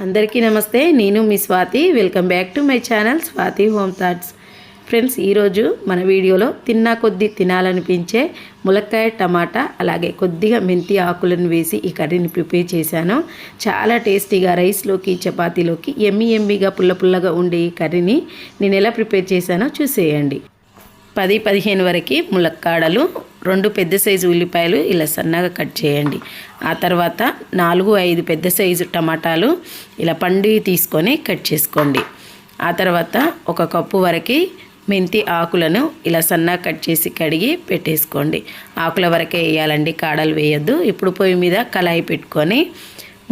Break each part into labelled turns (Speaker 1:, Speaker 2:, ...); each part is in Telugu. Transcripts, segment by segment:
Speaker 1: అందరికీ నమస్తే నేను మీ Swathi. Welcome back to my channel Swathi home thoughts friends ఈరోజు మన వీడియోలో తిన్నా కొద్దీ తినాలనిపించే ములక్కాయ టమాటా అలాగే కొద్దిగా మెంతి ఆకులను వేసి ఈ కర్రీని ప్రిపేర్ చేశాను. చాలా టేస్టీగా రైస్లోకి చపాతీలోకి ఎమ్మి ఎమ్మిగా పుల్ల పుల్లగా ఉండే ఈ కర్రీని నేను ఎలా ప్రిపేర్ చేశానో చూసేయండి. పది పదిహేను వరకు ములక్కాడలు. రెండు పెద్ద సైజు ఉల్లిపాయలు ఇలా సన్నగా కట్ చేయండి. ఆ తర్వాత నాలుగు ఐదు పెద్ద సైజు టమాటాలు ఇలా పండి తీసుకొని కట్ చేసుకోండి. ఆ తర్వాత ఒక కప్పు వరకు మెంతి ఆకులను ఇలా సన్నగా కట్ చేసి కడిగి పెట్టేసుకోండి. ఆకుల వరకే వేయాలండి కాడలు వేయద్దు. ఇప్పుడు పొయ్యి మీద కళాయి పెట్టుకొని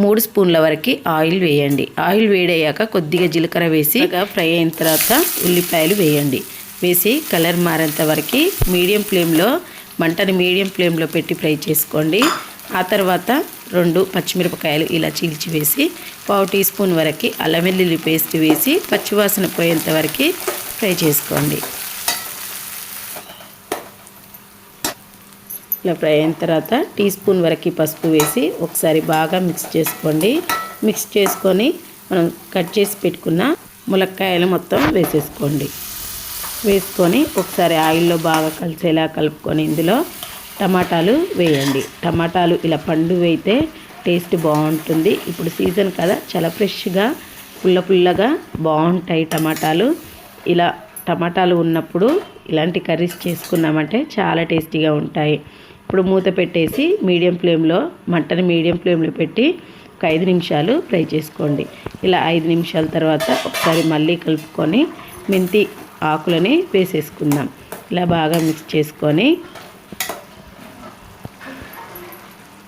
Speaker 1: మూడు స్పూన్ల వరకు ఆయిల్ వేయండి. ఆయిల్ వేడయ్యాక కొద్దిగా జీలకర్ర వేసి ఫ్రై అయిన తర్వాత ఉల్లిపాయలు వేయండి. వేసి కలర్ మారేంత వరకు మీడియం ఫ్లేమ్లో మంటని మీడియం ఫ్లేమ్లో పెట్టి ఫ్రై చేసుకోండి. ఆ తర్వాత రెండు పచ్చిమిరపకాయలు ఇలా చీల్చి వేసి పావు టీ స్పూన్ వరకు అల్లం వెల్లుల్లి పేస్ట్ వేసి పచ్చివాసన పోయేంత వరకు ఫ్రై చేసుకోండి. ఇలా ఫ్రై అయిన తర్వాత టీ స్పూన్ వరకు పసుపు వేసి ఒకసారి బాగా మిక్స్ చేసుకోండి. మిక్స్ చేసుకొని మనం కట్ చేసి పెట్టుకున్న ములక్కాయలు మొత్తం వేసేసుకోండి. వేసుకొని ఒకసారి ఆయిల్లో బాగా కలిసేలా కలుపుకొని ఇందులో టమాటాలు వేయండి. టమాటాలు ఇలా పండు అయితే టేస్ట్ బాగుంటుంది. ఇప్పుడు సీజన్ కదా చాలా ఫ్రెష్గా పుల్ల పుల్లగా బాగుంటాయి టమాటాలు. ఇలా టమాటాలు ఉన్నప్పుడు ఇలాంటి కర్రీస్ చేసుకున్నామంటే చాలా టేస్టీగా ఉంటాయి. ఇప్పుడు మూత పెట్టేసి మీడియం ఫ్లేమ్లో మంటని మీడియం ఫ్లేమ్లో పెట్టి ఒక ఐదు నిమిషాలు ఫ్రై చేసుకోండి. ఇలా ఐదు నిమిషాల తర్వాత ఒకసారి మళ్ళీ కలుపుకొని మెంతి ఆకులని వేసేసుకుందాం. ఇలా బాగా మిక్స్ చేసుకొని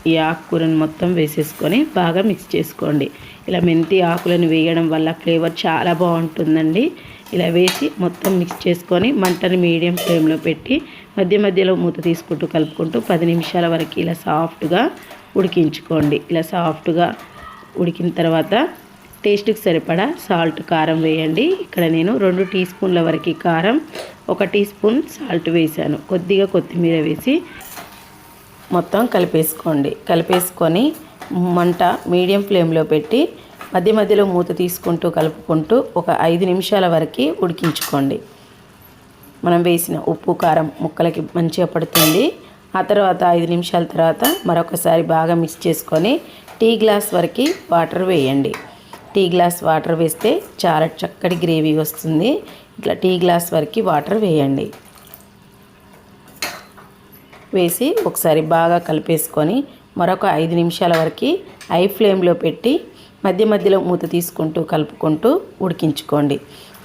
Speaker 1: ఈ ఆకుకూరని మొత్తం వేసేసుకొని బాగా మిక్స్ చేసుకోండి. ఇలా మెంతి ఆకులను వేయడం వల్ల ఫ్లేవర్ చాలా బాగుంటుందండి. ఇలా వేసి మొత్తం మిక్స్ చేసుకొని మంటను మీడియం ఫ్లేమ్లో పెట్టి మధ్య మధ్యలో మూత తీసుకుంటూ కలుపుకుంటూ పది నిమిషాల వరకు ఇలా సాఫ్ట్గా ఉడికించుకోండి. ఇలా సాఫ్ట్గా ఉడికిన తర్వాత టేస్ట్కి సరిపడా సాల్ట్ కారం వేయండి. ఇక్కడ నేను రెండు టీ స్పూన్ల వరకు కారం ఒక టీ స్పూన్ సాల్ట్ వేసాను కొద్దిగా కొత్తిమీర వేసి మొత్తం కలిపేసుకోండి. కలిపేసుకొని మంట మీడియం ఫ్లేమ్లో పెట్టి మధ్య మధ్యలో మూత తీసుకుంటూ కలుపుకుంటూ ఒక ఐదు నిమిషాల వరకు ఉడికించుకోండి. మనం వేసిన ఉప్పు కారం ముక్కలకి మంచిగా పడుతుంది. ఆ తర్వాత ఐదు నిమిషాల తర్వాత మరొకసారి బాగా మిక్స్ చేసుకొని టీ గ్లాస్ వరకు వాటర్ వేయండి. టీ గ్లాస్ వాటర్ వేస్తే చాలా చక్కటి గ్రేవీ వస్తుంది. ఇట్లా టీ గ్లాస్ వరకు వాటర్ వేయండి. వేసి ఒకసారి బాగా కలిపేసుకొని మరొక ఐదు నిమిషాల వరకు హై ఫ్లేమ్లో పెట్టి మధ్య మధ్యలో మూత తీసుకుంటూ కలుపుకుంటూ ఉడికించుకోండి.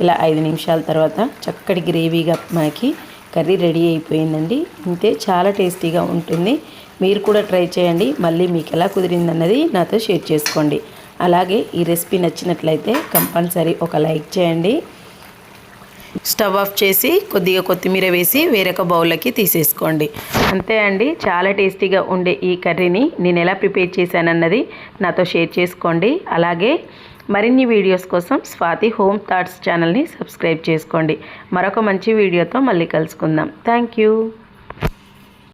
Speaker 1: ఇలా ఐదు నిమిషాల తర్వాత చక్కటి గ్రేవీగా మనకి కర్రీ రెడీ అయిపోయిందండి. ఇంతే చాలా టేస్టీగా ఉంటుంది. మీరు కూడా ట్రై చేయండి. మళ్ళీ మీకు ఎలా కుదిరిందన్నది నాతో షేర్ చేసుకోండి. అలాగే ఈ రెసిపీ నచ్చినట్లయితే కంపల్సరీ ఒక లైక్ చేయండి. స్టవ్ ఆఫ్ చేసి కొద్దిగా కొత్తిమీర వేసి వేరొక బౌల్లోకి తీసేసుకోండి. అంతే అండి చాలా టేస్టీగా ఉండే ఈ కర్రీని నేను ఎలా ప్రిపేర్ చేశానన్నది నాతో షేర్ చేసుకోండి. అలాగే మరిన్ని వీడియోస్ కోసం స్వాతి హోమ్ థాట్స్ ఛానల్ని సబ్స్క్రైబ్ చేసుకోండి. మరొక మంచి వీడియోతో మళ్ళీ కలుసుకుందాం. Thank you.